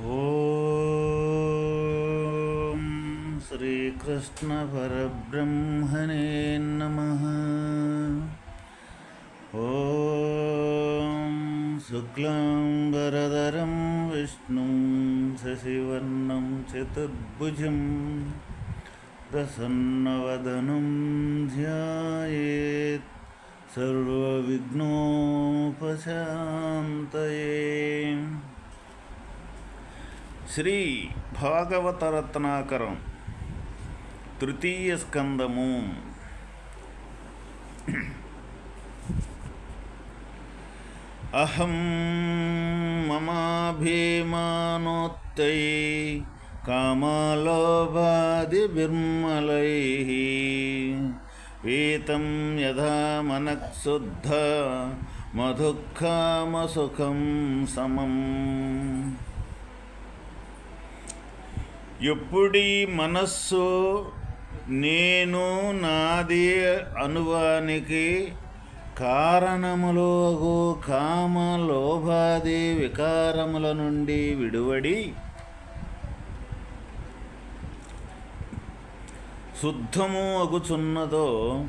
ॐ श्रीकृष्णपरब्रह्मणे नमः ॐ शुक्लाम्बरधरं विष्णुं शशिवर्णं चतुर्भुजं प्रसन्नवदनं ध्यायेत् सर्वविघ्नोपशान्तये శ్రీ భాగవత రత్నాకరం తృతీయ స్కందము. అహం మమాభిమానోత్తై కామాలోపాదిభిర్మలై వీతం యథా మనఃశుద్ధ మధుఃఖామసుఖం సమం. ఎప్పుడీ మనస్సు నేను నాది అనువానికి కారణములోగు కామ లోభాది వికారముల నుండి విడువడి శుద్ధము అగుచున్నదో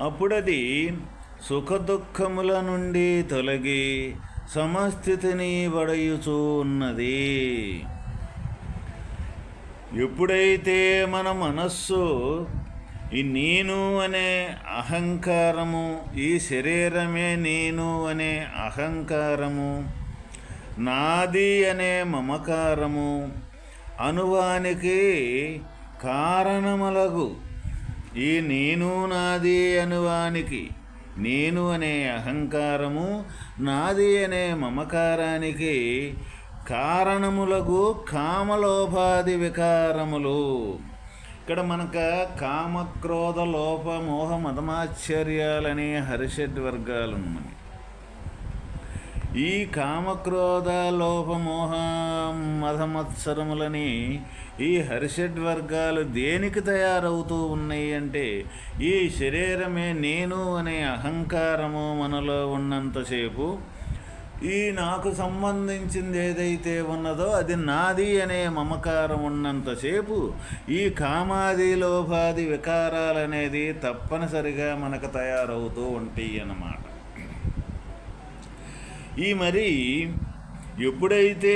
అప్పుడది సుఖదుఖముల నుండి తొలగి సమస్థితిని బడయుచూ ఉన్నది. ఎప్పుడైతే మన మనస్సు ఈ నేను అనే అహంకారము ఈ శరీరమే నేను అనే అహంకారము నాది అనే మమకారము అనువానికి కారణములగు. ఈ నేను నాది అనువానికి నేను అనే అహంకారము నాది అనే మమకారానికి కారణములకు కామలోపాది వికారములు. ఇక్కడ మనకు కామక్రోధ లోప మోహ మతమాశ్చర్యాలనే హరిషడ్ వర్గాలు ఉన్నాయి ఈ కామక్రోధ లోపమోహ మధమత్సరములని ఈ హర్షడ్ వర్గాలు దేనికి తయారవుతూ ఉన్నాయి అంటే ఈ శరీరమే నేను అనే అహంకారము మనలో ఉన్నంతసేపు ఈ నాకు సంబంధించింది ఏదైతే ఉన్నదో అది నాది అనే మమకారం ఉన్నంతసేపు ఈ కామాది లోభాది వికారాలు అనేది తప్పనిసరిగా మనకు తయారవుతూ ఉంటాయి అన్నమాట. ఈ మరి ఎప్పుడైతే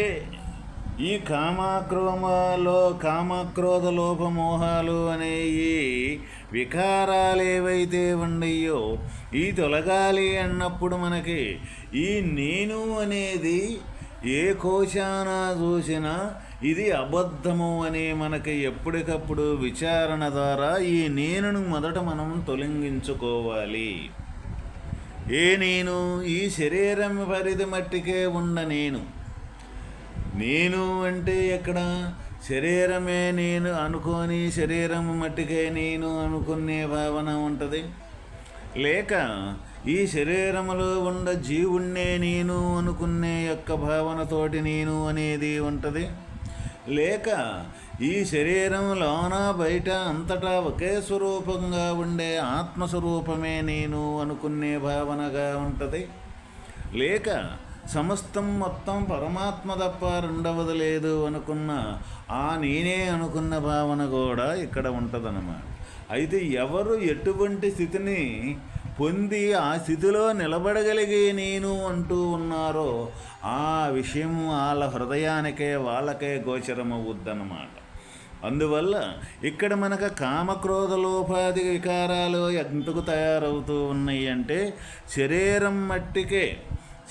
ఈ కామాక్రోమలో కామక్రోధ లోపమోహాలు అనే ఈ వికారాలు ఏవైతే ఉన్నాయో ఈ తొలగాలి అన్నప్పుడు మనకి ఈ నేను అనేది ఏ కోశాన చూసినా ఇది అబద్ధము అని మనకి ఎప్పటికప్పుడు విచారణ ద్వారా ఈ నేనును మొదట మనం తొలగించుకోవాలి. ఏ నేను ఈ శరీరం పరిధి మట్టికే ఉన్న నేను నేను అంటే ఎక్కడ? శరీరమే నేను అనుకోని శరీరం మట్టికే నేను అనుకునే భావన ఉంటుంది. లేక ఈ శరీరములో ఉండ జీవుణ్ణే నేను అనుకునే యొక్క భావనతోటి నేను అనేది ఉంటుంది. లేక ఈ శరీరం లోన బయట అంతటా ఒకే స్వరూపంగా ఉండే ఆత్మస్వరూపమే నేను అనుకునే భావనగా ఉంటుంది. లేక సమస్తం మొత్తం పరమాత్మ తప్ప రెండవది లేదు అనుకున్న ఆ నేనే అనుకున్న భావన కూడా ఇక్కడ ఉంటుందన్నమాట. అయితే ఎవరు ఎటువంటి స్థితిని పొంది ఆ స్థితిలో నిలబడగలిగే నేను అంటూ ఉన్నారో ఆ విషయం వాళ్ళ హృదయానికే వాళ్ళకే గోచరమవుద్దన్నమాట అందువల్ల ఇక్కడ మనకు కామక్రోధ లోపాది వికారాలు ఎంతకు తయారవుతూ ఉన్నాయి అంటే శరీరం మట్టికే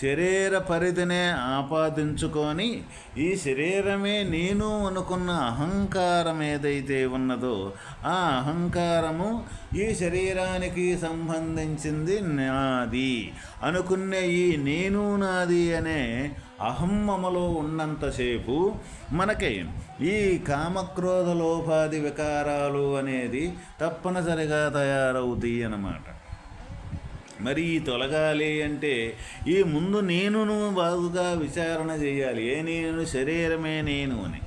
శరీర పరిధినే ఆపాదించుకొని ఈ శరీరమే నేను అనుకున్న అహంకారం ఏదైతే ఉన్నదో ఆ అహంకారము ఈ శరీరానికి సంబంధించింది నాది. అనుకునే ఈ నేను నాది అనే అహమ్మములో ఉన్నంతసేపు మనకి ఈ కామక్రోధ లోపాది వికారాలు అనేది తప్పనిసరిగా తయారవుతాయి అన్నమాట. మరి ఈ తొలగాలి అంటే ఈ ముందు నేనును బాగుగా విచారణ చేయాలి ఏ నేను శరీరమే నేను అని.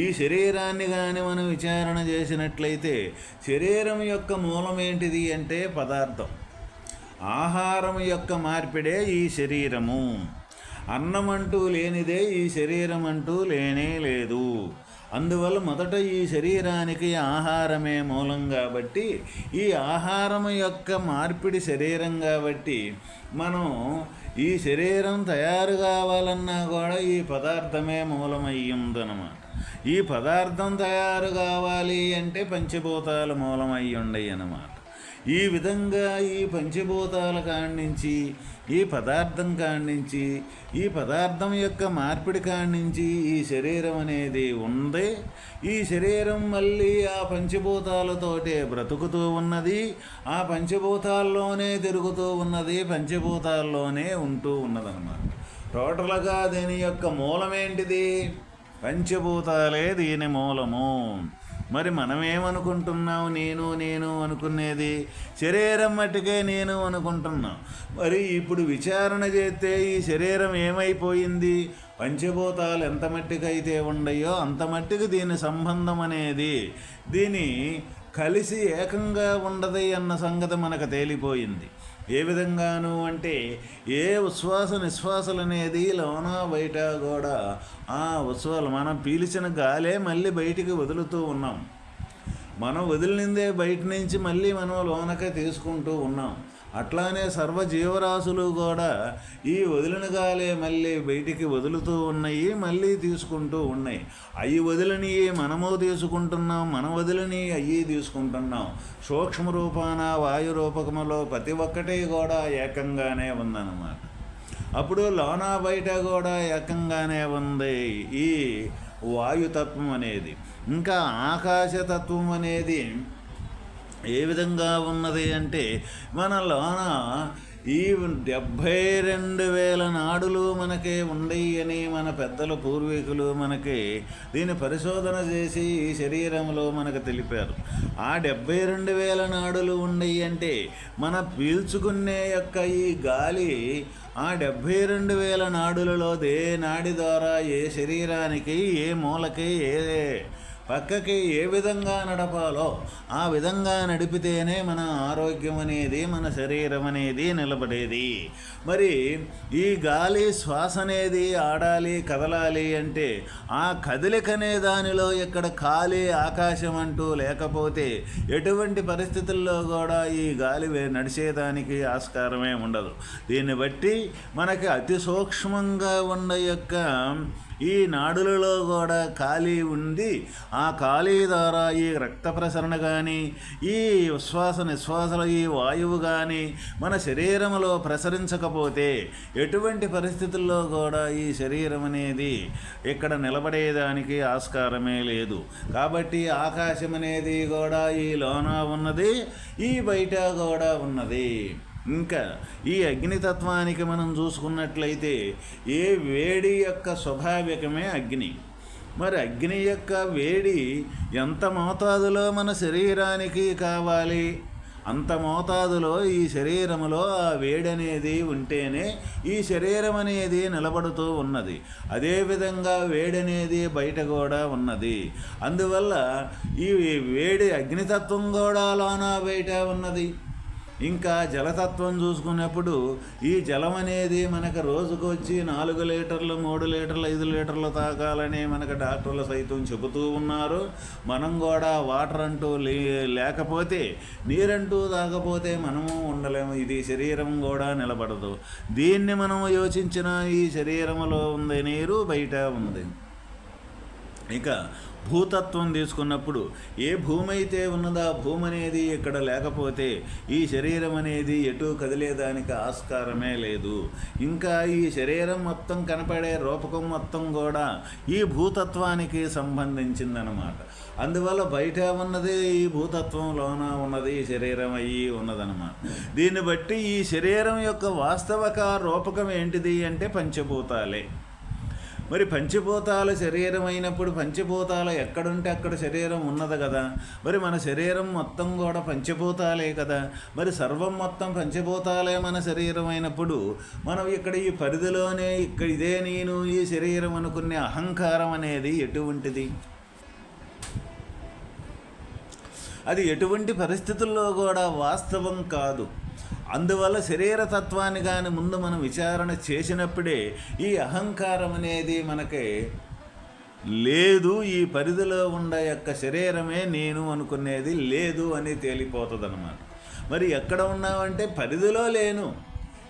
ఈ శరీరాన్ని కానీ మనం విచారణ చేసినట్లయితే శరీరం యొక్క మూలం ఏంటిది అంటే పదార్థం. ఆహారం యొక్క మార్పిడే ఈ శరీరము. అన్నం అంటూ లేనిదే ఈ శరీరం అంటూ లేనే లేదు. అందువల్ల మొదట ఈ శరీరానికి ఆహారమే మూలం కాబట్టి ఈ ఆహారం యొక్క మార్పిడి శరీరం కాబట్టి మనం ఈ శరీరం తయారు కావాలన్నా కూడా ఈ పదార్థమే మూలమయ్యిందనమాట ఈ పదార్థం తయారు కావాలి అంటే పంచభూతాలు మూలమయ్యుండయి అన్నమాట ఈ విధంగా ఈ పంచభూతాల కాణించి ఈ పదార్థం కాణించి ఈ పదార్థం యొక్క మార్పిడి కాణించి ఈ శరీరం అనేది ఉంది. ఈ శరీరం మళ్ళీ ఆ పంచభూతాలతోటే బ్రతుకుతూ ఉన్నది. ఆ పంచభూతాల్లోనే తిరుగుతూ ఉన్నది పంచభూతాల్లోనే ఉంటూ ఉన్నదన్నమాట. టోటల్గా దీని యొక్క మూలమేంటిది? పంచభూతాలే దీని మూలము. మరి మనమేమనుకుంటున్నాం నేను నేను అనుకునేది శరీరం మట్టుకే నేను అనుకుంటున్నాం. మరి ఇప్పుడు విచారణ చేస్తే ఈ శరీరం ఏమైపోయింది? పంచభూతాలు ఎంత మట్టుకైతే ఉండయో అంత మట్టుకు దీని సంబంధం అనేది దీని కలిసి ఏకంగా ఉండదు అన్న సంగతి మనకు తేలిపోయింది. ఏ విధంగాను అంటే ఏ ఉశ్వాస నిశ్వాసలు అనేది లోన బయట కూడా ఆ ఉచ్ఛ్వాలు మనం పీల్చిన గాలే మళ్ళీ బయటికి వదులుతూ ఉన్నాం. మనం వదిలిందే బయట నుంచి మళ్ళీ మనం లోనకే తీసుకుంటూ ఉన్నాం. అట్లానే సర్వజీవరాశులు కూడా ఈ వదిలిన గాలే మళ్ళీ బయటికి వదులుతూ ఉన్నాయి మళ్ళీ తీసుకుంటూ ఉన్నాయి. అవి వదిలిని మనము తీసుకుంటున్నాం మనం వదిలిని అయ్యి తీసుకుంటున్నాం. సూక్ష్మ రూపాన వాయు రూపకములో ప్రతి ఒక్కటి కూడా ఏకంగానే ఉందన్నమాట. అప్పుడు లోన బయట కూడా ఏకంగానే ఉంది ఈ వాయుతత్వం అనేది. ఇంకా ఆకాశతత్వం అనేది ఏ విధంగా ఉన్నది అంటే మన లోన ఈ డెబ్భై రెండు వేల నాడులు మనకి ఉండయి అని మన పెద్దల పూర్వీకులు మనకి దీని పరిశోధన చేసి ఈ శరీరంలో మనకు తెలిపారు. ఆ డెబ్భై రెండు వేల నాడులు ఉండయి అంటే మన పీల్చుకునే యొక్క ఈ గాలి ఆ డెబ్భై రెండు వేల నాడులలో దే నాడి ద్వారా ఏ శరీరానికి ఏ మూలకి ఏ పక్కకి ఏ విధంగా నడపాలో ఆ విధంగా నడిపితేనే మన ఆరోగ్యం అనేది మన శరీరం అనేది నిలబడేది. మరి ఈ గాలి శ్వాస అనేది ఆడాలి కదలాలి అంటే ఆ కదలికనే దానిలో ఇక్కడ ఖాళీ ఆకాశం అంటూ లేకపోతే ఎటువంటి పరిస్థితుల్లో కూడా ఈ గాలి నడిచేదానికి ఆస్కారమే ఉండదు. దీన్ని బట్టి మనకి అతి సూక్ష్మంగా ఉన్న యొక్క ఈ నాడులలో కూడా ఖాళీ ఉంది. ఆ ఖాళీ ద్వారా ఈ రక్త ప్రసరణ కానీ ఈ ఉశ్వాస నిశ్వాసల ఈ వాయువు కానీ మన శరీరంలో ప్రసరించకపోతే ఎటువంటి పరిస్థితుల్లో కూడా ఈ శరీరం అనేది ఇక్కడ నిలబడేదానికి ఆస్కారమే లేదు. కాబట్టి ఆకాశం అనేది కూడా ఈ లోన ఉన్నది ఈ బయట కూడా ఉన్నది. ఇంకా ఈ అగ్నితత్వానికి మనం చూసుకున్నట్లయితే ఏ వేడి యొక్క స్వభావికమే అగ్ని. మరి అగ్ని యొక్క వేడి ఎంత మోతాదులో మన శరీరానికి కావాలి? అంత మోతాదులో ఈ శరీరములో ఆ వేడి అనేది ఉంటేనే ఈ శరీరం అనేది నిలబడుతూ ఉన్నది. అదేవిధంగా వేడి అనేది బయట కూడా ఉన్నది. అందువల్ల ఈ వేడి అగ్నితత్వం కూడా లోన బయట ఉన్నది. ఇంకా జలతత్వం చూసుకున్నప్పుడు ఈ జలం అనేది మనకు రోజుకు వచ్చి నాలుగు లీటర్లు మూడు లీటర్లు ఐదు లీటర్లు తాగాలని మనకు డాక్టర్లు సైతం చెబుతూ ఉన్నారు. మనం కూడా వాటర్ అంటూ లేకపోతే నీరంటూ తాగపోతే మనము ఉండలేము. ఇది శరీరం కూడా నిలబడదు. దీన్ని మనం యోచించిన ఈ శరీరంలో ఉంది నీరు బయట ఉంది ఇక భూతత్వం తీసుకున్నప్పుడు ఏ భూమి అయితే ఉన్నదో ఆ భూమి అనేది ఇక్కడ లేకపోతే ఈ శరీరం అనేది ఎటు కదిలేదానికి ఆస్కారమే లేదు. ఇంకా ఈ శరీరం మొత్తం కనపడే రూపకం మొత్తం కూడా ఈ భూతత్వానికి సంబంధించిందనమాట అందువల్ల బయట ఉన్నది ఈ భూతత్వంలోన ఉన్నది ఈ శరీరం అయ్యి ఉన్నదనమాట దీన్ని బట్టి ఈ శరీరం యొక్క వాస్తవక రూపకం ఏంటిది అంటే పంచభూతాలే. మరి పంచభూతాల శరీరం అయినప్పుడు పంచభూతాలు ఎక్కడుంటే అక్కడ శరీరం ఉన్నది కదా. మరి మన శరీరం మొత్తం కూడా పంచభూతాలే కదా. మరి సర్వం మొత్తం పంచభూతాలే మన శరీరం అయినప్పుడు మనం ఇక్కడ ఈ పరిధిలోనే ఇక్కడ ఇదే నేను ఈ శరీరం అనుకునే అహంకారం అనేది ఎటువంటిది అది ఎటువంటి పరిస్థితుల్లో కూడా వాస్తవం కాదు. అందువల్ల శరీర తత్వాన్ని కానీ ముందు మనం విచారణ చేసినప్పుడే ఈ అహంకారం అనేది మనకి లేదు ఈ పరిధిలో ఉన్న యొక్క శరీరమే నేను అనుకునేది లేదు అని తేలిపోతుంది మరి ఎక్కడ ఉన్నావంటే పరిధిలో లేను.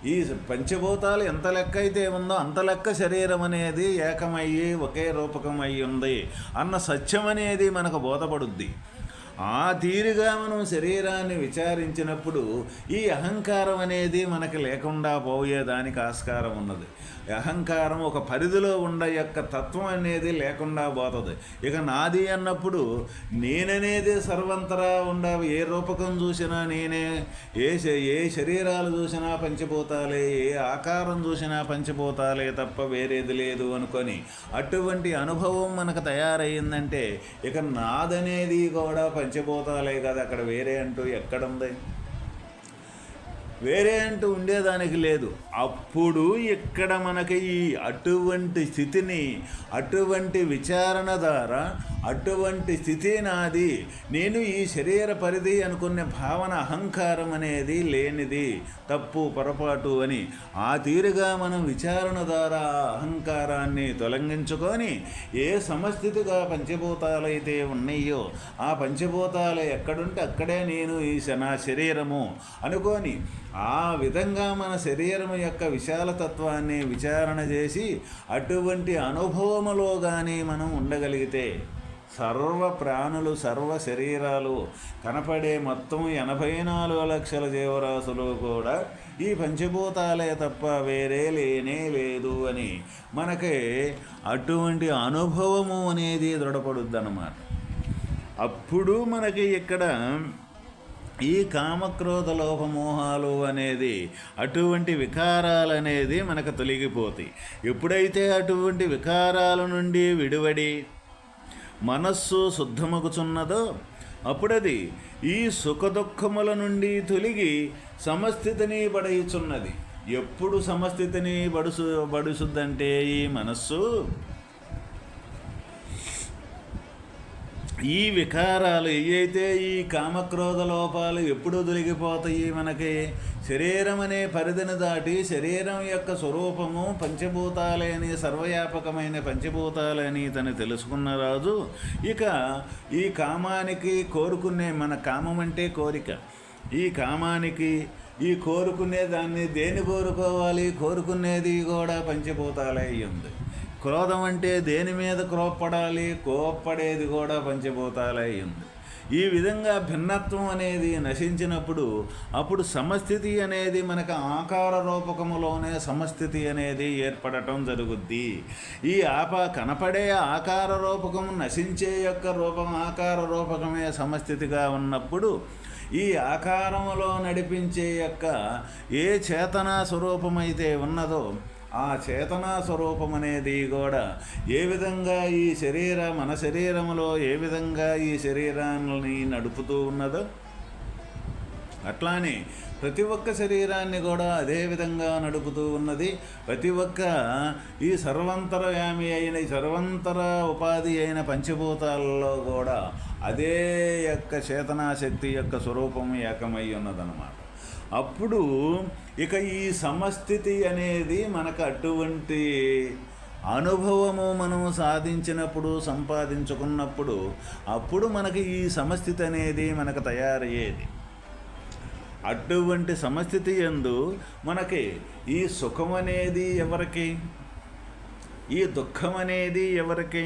ఈ పంచభూతాలు ఎంత లెక్క అయితే ఉందో అంత లెక్క శరీరం అనేది ఏకమయ్యి ఒకే రూపకం అయి ఉంది అన్న సత్యం అనేది మనకు బోధపడుద్ది. ఆ తీరుగా మనం శరీరాన్ని విచారించినప్పుడు ఈ అహంకారం అనేది మనకి లేకుండా పోయేదానికి ఆస్కారం ఉన్నది. అహంకారం ఒక పరిధిలో ఉండ యొక్క తత్వం అనేది లేకుండా పోతుంది. ఇక నాది అన్నప్పుడు నేననేది సర్వంతరా ఉండ ఏ రూపకం చూసినా నేనే ఏ ఏ శరీరాలు చూసినా పంచిపోతాలే ఏ ఆకారం చూసినా పంచిపోతాలే తప్ప వేరేది లేదు అనుకొని అటువంటి అనుభవం మనకు తయారయ్యిందంటే ఇక నాదనేది కూడా పంచభూతాలే కదా అక్కడ వేరే అంటూ ఎక్కడుంది వేరే అంటూ ఉండేదానికి లేదు. అప్పుడు ఇక్కడ మనకి ఈ అటువంటి స్థితిని అటువంటి విచారణ ద్వారా అటువంటి స్థితి నాది నేను ఈ శరీర పరిధి అనుకునే భావన అహంకారం అనేది లేనిది తప్పు పొరపాటు అని ఆ తీరుగా మనం విచారణ ద్వారా అహంకారాన్ని తొలగించుకొని ఏ సమస్థితిగా పంచభూతాలైతే ఉన్నాయో ఆ పంచభూతాలు ఎక్కడుంటే అక్కడే నేను ఈ నా శరీరము అనుకొని ఆ విధంగా మన శరీరం యొక్క విశాలతత్వాన్ని విచారణ చేసి అటువంటి అనుభవములో కానీ మనం ఉండగలిగితే సర్వ ప్రాణులు సర్వ శరీరాలు కనపడే మొత్తం ఎనభై నాలుగు లక్షల జీవరాశులు కూడా ఈ పంచభూతాలే తప్ప వేరే లేనే లేదు అని మనకి అటువంటి అనుభవము అనేది దృఢపడుద్ది అన్నమాట అప్పుడు మనకి ఇక్కడ ఈ కామక్రోధ లోపమోహాలు అనేది అటువంటి వికారాలు అనేది మనకు తొలగిపోతాయి. ఎప్పుడైతే అటువంటి వికారాల నుండి విడివడి మనస్సు శుద్ధమగుచున్నదో అప్పుడది ఈ సుఖదుఖముల నుండి తొలగి సమస్థితిని పడయుచున్నది. ఎప్పుడు సమస్థితిని బడుసు బడుసుద్దంటే ఈ మనస్సు? ఈ వికారాలు ఏవైతే ఈ కామక్రోధ లోపాలు ఎప్పుడు తొలగిపోతాయి మనకి శరీరం అనే పరిధిని దాటి శరీరం యొక్క స్వరూపము పంచభూతాలని సర్వవ్యాపకమైన పంచభూతాలని తను తెలుసుకున్న రాజు. ఇక ఈ కామానికి కోరుకునే మన కామం అంటే కోరిక. ఈ కామానికి ఈ కోరుకునే దాన్ని దేని కోరుకోవాలి? కోరుకునేది కూడా పంచభూతాలే ఉంది. క్రోధం అంటే దేని మీద క్రోప్పడాలి కోప్పడేది కూడా పంచభూతాలై ఉంది. ఈ విధంగా భిన్నత్వం అనేది నశించినప్పుడు అప్పుడు సమస్థితి అనేది మనకు ఆకార రూపకములోనే సమస్థితి అనేది ఏర్పడటం జరుగుద్ది. ఈ ఆప కనపడే ఆకార రూపకం నశించే యొక్క రూపం ఆకార రూపకమే సమస్థితిగా ఉన్నప్పుడు ఈ ఆకారములో నడిపించే యొక్క ఏ చేతనా స్వరూపమైతే ఉన్నదో ఆ చేతనా స్వరూపం అనేది కూడా ఏ విధంగా ఈ శరీర మన శరీరములో ఏ విధంగా ఈ శరీరాన్ని నడుపుతూ ఉన్నదో అట్లానే ప్రతి ఒక్క శరీరాన్ని కూడా అదే విధంగా నడుపుతూ ఉన్నది. ప్రతి ఒక్క ఈ సర్వంతరయామి అయిన సర్వంతర ఉపాధి అయిన పంచభూతాలలో కూడా అదే యొక్క చేతనాశక్తి యొక్క స్వరూపం ఏకమై ఉన్నదన్నమాట. అప్పుడు ఇక ఈ సమస్థితి అనేది మనకు అటువంటి అనుభవము మనం సాధించినప్పుడు సంపాదించుకున్నప్పుడు అప్పుడు మనకి ఈ సమస్థితి అనేది మనకు తయారయ్యేది. అటువంటి సమస్థితి ఎందు మనకి ఈ సుఖం అనేది ఎవరికి? ఈ దుఃఖం అనేది ఎవరికి?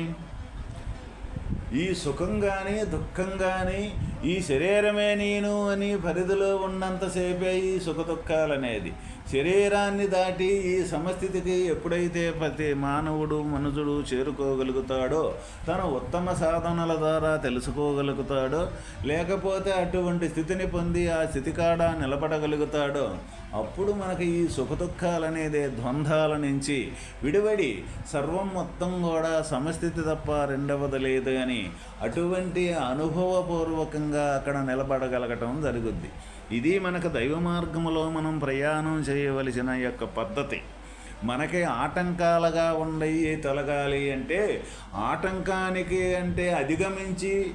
ఈ సుఖం కానీ దుఃఖం కానీ ఈ శరీరమే నేను అని పరిధిలో ఉన్నంతసేపే ఈ సుఖదుఖాలనేది. శరీరాన్ని దాటి ఈ సమస్థితికి ఎప్పుడైతే ప్రతి మానవుడు మనుషుడు చేరుకోగలుగుతాడో తన ఉత్తమ సాధనల ద్వారా తెలుసుకోగలుగుతాడో లేకపోతే అటువంటి స్థితిని పొంది ఆ స్థితి కాడ నిలబడగలుగుతాడో అప్పుడు మనకి ఈ సుఖదుఖాలనేదే ద్వంద్వాల నుంచి విడివడి సర్వం మొత్తం కూడా సమస్థితి తప్ప రెండవది లేదు అని అటువంటి అనుభవపూర్వకంగా అక్కడ నిలబడగలగటం జరుగుద్ది. ఇది మనకు దైవ మార్గములో మనం ప్రయాణం చేయవలసిన యొక్క పద్ధతి. మనకి ఆటంకాలుగా ఉండయి తొలగాలి అంటే ఆటంకానికి అంటే అధిగమించి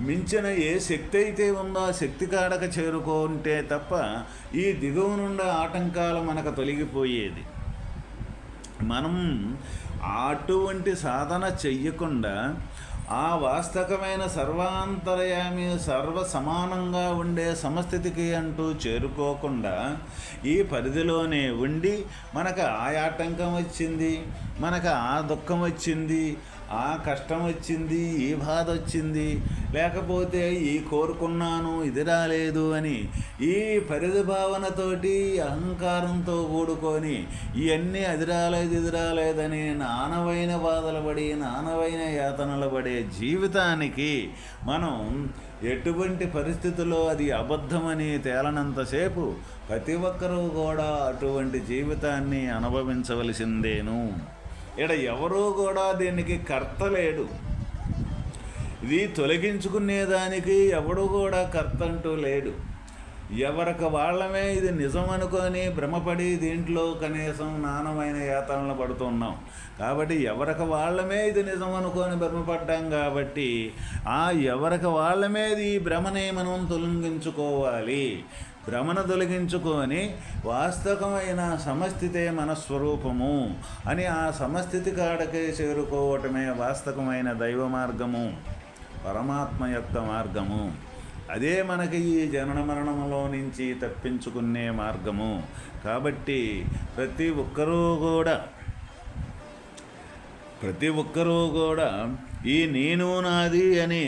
మించిన ఏ శక్తి అయితే ఉందో ఆ శక్తి కాడక చేరుకుంటే తప్ప ఈ దిగువ నుండి ఆటంకాలు మనకు తొలగిపోయేది. మనం అటువంటి సాధన చెయ్యకుండా ఆ వాస్తవమైన సర్వాంతరయామి సర్వ సమానంగా ఉండే సమస్థితికి అంటూ చేరుకోకుండా ఈ పరిధిలోనే ఉండి మనకు ఆ ఆటంకం వచ్చింది మనకు ఆ దుఃఖం వచ్చింది ఆ కష్టం వచ్చింది ఈ బాధ వచ్చింది లేకపోతే ఈ కోరుకున్నాను ఇది రాలేదు అని ఈ పరిధి భావనతోటి అహంకారంతో కూడుకొని ఇవన్నీ అది రాలేదు ఇది రాలేదని నానవైన బాధలు పడి నానవైన యాతనలు పడే జీవితానికి మనం ఎటువంటి పరిస్థితుల్లో అది అబద్ధమని తేలనంతసేపు ప్రతి ఒక్కరూ కూడా అటువంటి జీవితాన్ని అనుభవించవలసిందేను. ఇక్కడ ఎవరూ కూడా దీనికి కర్త లేడు. ఇది తొలగించుకునేదానికి ఎవడు కూడా కర్త అంటూ లేడు. ఎవరికి వాళ్ళమే ఇది నిజం అనుకొని భ్రమపడి దీంట్లో కనీసం నానమైన యాతనలు పడుతున్నాం కాబట్టి ఎవరికి వాళ్ళమే ఇది నిజం అనుకొని భ్రమపడ్డాం కాబట్టి ఆ ఎవరికి వాళ్ళమే ఈ భ్రమనే మనం తొలగించుకోవాలి. భ్రమను తొలగించుకొని వాస్తవమైన సమస్థితే మన స్వరూపము అని ఆ సమస్థితి కాడకే చేరుకోవటమే వాస్తవమైన దైవ మార్గము పరమాత్మ యొక్క మార్గము. అదే మనకి ఈ జనన మరణంలో నుంచి తప్పించుకునే మార్గము. కాబట్టి ప్రతి ఒక్కరూ కూడా ప్రతి ఒక్కరూ కూడా ఈ నేను నాది అని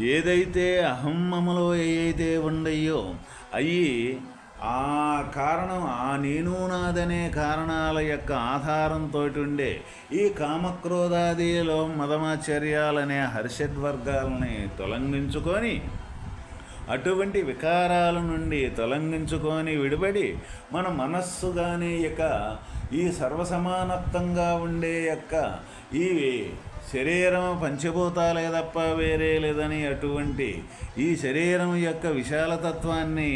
ఏదైతే అహమ్మములో అయితే ఉండయో అయ్యి ఆ కారణం ఆ నేను నాదనే కారణాల యొక్క ఆధారంతో ఉండే ఈ కామక్రోధాదిలో మదమాచర్యాలనే హర్షద్వర్గాలని తొలగించుకొని అటువంటి వికారాల నుండి తొలగించుకొని విడిపడి మన మనస్సు కానీ యొక్క ఈ సర్వసమానత్వంగా ఉండే యొక్క ఈ శరీరం పంచభూతాలే తప్ప వేరే లేదని అటువంటి ఈ శరీరం యొక్క విశాలతత్వాన్ని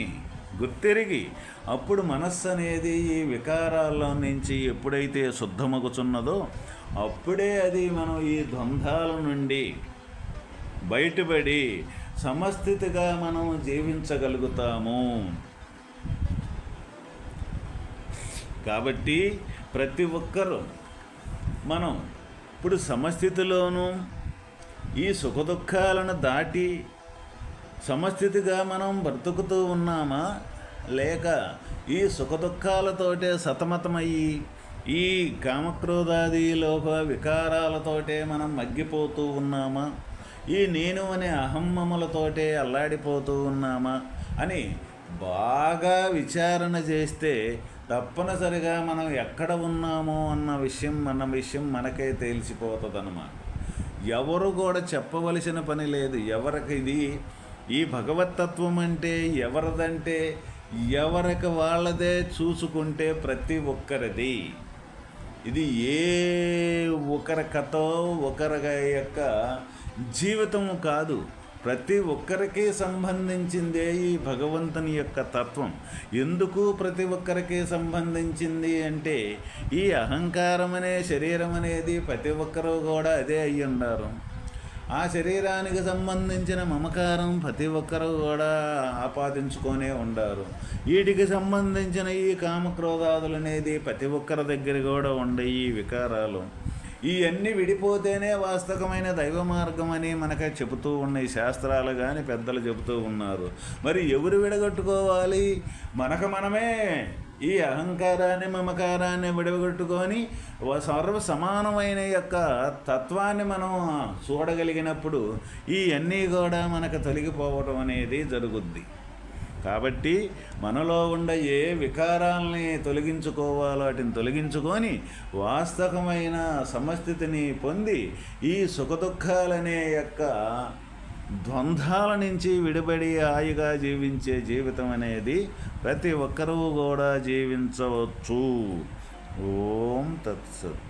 గుర్తిరిగి అప్పుడు మనస్సు అనేది ఈ వికారాల్లో నుంచి ఎప్పుడైతే శుద్ధమగుచున్నదో అప్పుడే అది మనం ఈ ద్వంద్వాల నుండి బయటపడి సమస్థితిగా మనం జీవించగలుగుతాము. కాబట్టి ప్రతి ఒక్కరూ మనం ఇప్పుడు సమస్థితిలోనూ ఈ సుఖదుఖాలను దాటి సమస్థితిగా మనం బ్రతుకుతూ ఉన్నామా? లేక ఈ సుఖదుఖాలతోటే సతమతమయ్యి ఈ కామక్రోధాది లోక వికారాలతోటే మనం మగ్గిపోతూ ఉన్నామా? ఈ నేను అనే అహమ్మములతోటే అల్లాడిపోతూ ఉన్నామా? అని బాగా విచారణ చేస్తే తప్పనిసరిగా మనం ఎక్కడ ఉన్నామో అన్న విషయం మన విషయం మనకే తేల్చిపోతుందన్నమాట. ఎవరు కూడా చెప్పవలసిన పని లేదు. ఎవరికి ఇది ఈ భగవతత్వం అంటే ఎవరిదంటే ఎవరికి వాళ్ళదే చూసుకుంటే ప్రతి ఒక్కరిది. ఇది ఏ ఒకరి కథో ఒకరి యొక్క జీవితము కాదు. ప్రతి ఒక్కరికి సంబంధించిందే ఈ భగవంతుని యొక్క తత్వం. ఎందుకు ప్రతి ఒక్కరికి సంబంధించింది అంటే ఈ అహంకారం అనే శరీరం అనేది ప్రతి ఒక్కరూ కూడా అదే అయ్యి ఉన్నారు ఆ శరీరానికి సంబంధించిన మమకారం ప్రతి ఒక్కరూ కూడా ఆపాదించుకొనే ఉండారు. వీటికి సంబంధించిన ఈ కామక్రోధాదులు అనేది ప్రతి ఒక్కరి దగ్గర కూడా ఉండే ఈ వికారాలు. ఇవన్నీ విడిపోతేనే వాస్తవమైన దైవ మార్గం అని మనకి చెబుతూ ఉన్నాయి శాస్త్రాలు కానీ పెద్దలు చెబుతూ ఉన్నారు. మరి ఎవరు విడగొట్టుకోవాలి? మనకు మనమే. ఈ అహంకారాన్ని మమకారాన్ని విడవగొట్టుకొని సర్వ సమానమైన యొక్క తత్వాన్ని మనం చూడగలిగినప్పుడు ఈ అన్నీ కూడా మనకు తొలగిపోవడం అనేది జరుగుద్ది. కాబట్టి మనలో ఉండే ఏ వికారాలని తొలగించుకోవాలో వాటిని తొలగించుకొని వాస్తవమైన సమస్థితిని పొంది ఈ సుఖదుఖాలనే యొక్క ద్వంద్వాల నుంచి విడిపడి హాయిగా జీవించే జీవితం అనేది ప్రతి ఒక్కరూ కూడా జీవించవచ్చు. ఓం తత్సత్.